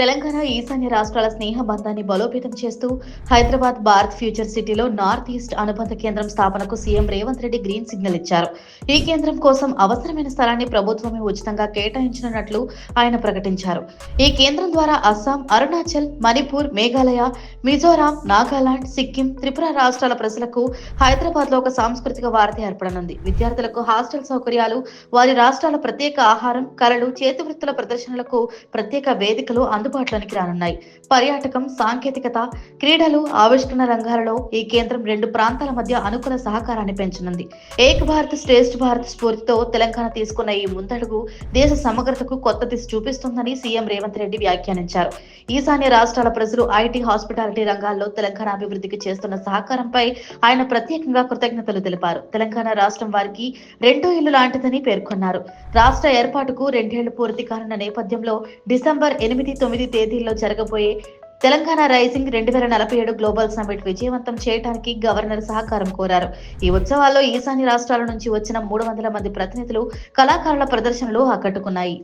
తెలంగాణ ఈశాన్య రాష్ట్రాల స్నేహ బంధాన్ని బలోపేతం చేస్తూ హైదరాబాద్ భారత్ ఫ్యూచర్ సిటీలో నార్త్ ఈస్ట్ అనుబంధ కేంద్రం స్థాపనకు CM Revanth Reddy green signal ఇచ్చారు. ఈ కేంద్రం కోసం అవసరమైన స్థలాన్ని ప్రభుత్వమే ఉచితంగా కేటాయించనున్నట్లు ఆయన ప్రకటించారు. ఈ కేంద్రం ద్వారా అస్సాం అరుణాచల్ మణిపూర్ మేఘాలయ మిజోరాం నాగాలాండ్ సిక్కిం త్రిపుర రాష్ట్రాల ప్రజలకు హైదరాబాద్లో ఒక సాంస్కృతిక వారధి ఏర్పడనుంది. విద్యార్థులకు హాస్టల్ సౌకర్యాలు వారి రాష్ట్రాల ప్రత్యేక ఆహారం కళలు చేతివృత్తుల ప్రదర్శనలకు ప్రత్యేక వేదికలు అందుబాటులోనికి రానున్నాయి. పర్యాటకం సాంకేతికత క్రీడలు ఆవిష్కరణ రంగాలలో ఈ కేంద్రం రెండు ప్రాంతాల మధ్య అనుకూల సహకారాన్ని పెంచనుంది. ఏక్ భారత్ శ్రేష్ఠ భారత్ స్ఫూర్తితో తెలంగాణ తీసుకున్న ఈ ముందడుగు దేశ సమగ్రతకు కొత్త దిశ చూపిస్తుందని సీఎం రేవంత్ రెడ్డి వ్యాఖ్యానించారు. ఈశాన్య రాష్ట్రాల ప్రజలు ఐటీ హాస్పిటాలిటీ రంగాల్లో తెలంగాణ అభివృద్ధికి చేస్తున్న సహకారంపై ఆయన ప్రత్యేకంగా కృతజ్ఞతలు తెలిపారు. తెలంగాణ రాష్ట్రం వారికి రెండో ఇల్లు లాంటిదని పేర్కొన్నారు. రాష్ట్ర ఏర్పాటుకు రెండేళ్ళు పూర్తి కానున్న నేపథ్యంలో డిసెంబర్ ఎనిమిది తొమ్మిది తేదీల్లో జరగబోయే తెలంగాణ రైజింగ్ రెండు వేల నలభై ఏడు గ్లోబల్ సమ్మిట్ విజయవంతం చేయడానికి గవర్నర్ సహకారం కోరారు. ఈ ఉత్సవాల్లో ఈశాన్య రాష్ట్రాల నుంచి వచ్చిన మూడు వందల మంది ప్రతినిధులు కళాకారుల ప్రదర్శనలు ఆకట్టుకున్నాయి.